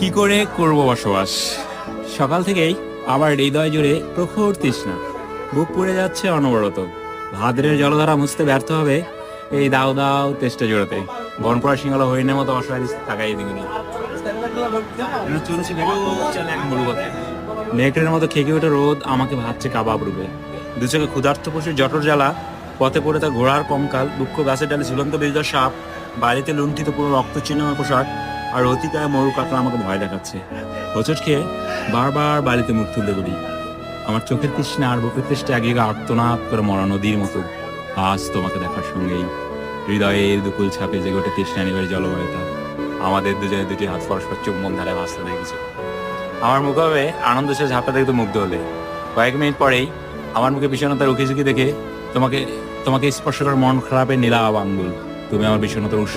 কি করে করব বসবাস? সকাল থেকেই আমার হৃদয় জুড়ে প্রখর তৃষ্ণা। বুক পুড়ে যাচ্ছে অনবরত। ভাদ্রের জলধারা মুছতে ব্যর্থ হবে এই দাও দাও তেষ্টা জোড়াতে। বনপড়া সিংহলা হরিণের মতো অসহায় তাকাই দিগুনি নেকড়ের মতো খেকে ওঠে রোদ আমাকে ভাবছে কাবাব রূপে। দু চোখে ক্ষুধার্ত পশুর জটর জ্বালা পথে পড়ে তার ঘোড়ার কঙ্কাল, দুঃখ গাছের ডালে ঝুলন্ত বেজা সাপ, বাড়িতে লুণ্ঠিত পুরো রক্ত চিহ্নময় পোশাক আর অতিকায় মরু কাকড়া আমাকে ভয় দেখাচ্ছে। হোঁচট খেয়ে বারবার বাড়িতে মুখ তুলতে বলি, আমার চোখের তৃষ্ণা আর বুকের তৃষ্ণা আগে আর্তনাদ করে মরা নদীর মতো। আজ তোমাকে দেখার সঙ্গেই হৃদয়ের দুকুল ছাপে যে গোটে তৃষ্ণা নিবের জলবায়ুতা। আমাদের দুজনে দুটি হাত পরস্পর চুম্বন ধারে ভাসতে দেখেছে আমার মুখে আনন্দ সে ঝাপটা দেখতে মুগ্ধ হলে। কয়েক মিনিট পরেই আমার মুখে বিষণ্ণতার উকি ঝুঁকি দেখে তোমাকে তোমাকে স্পর্শ করার মন খারাপের নীলা আঙ্গুল। তুমি আমার বিষণ্ণতার উৎস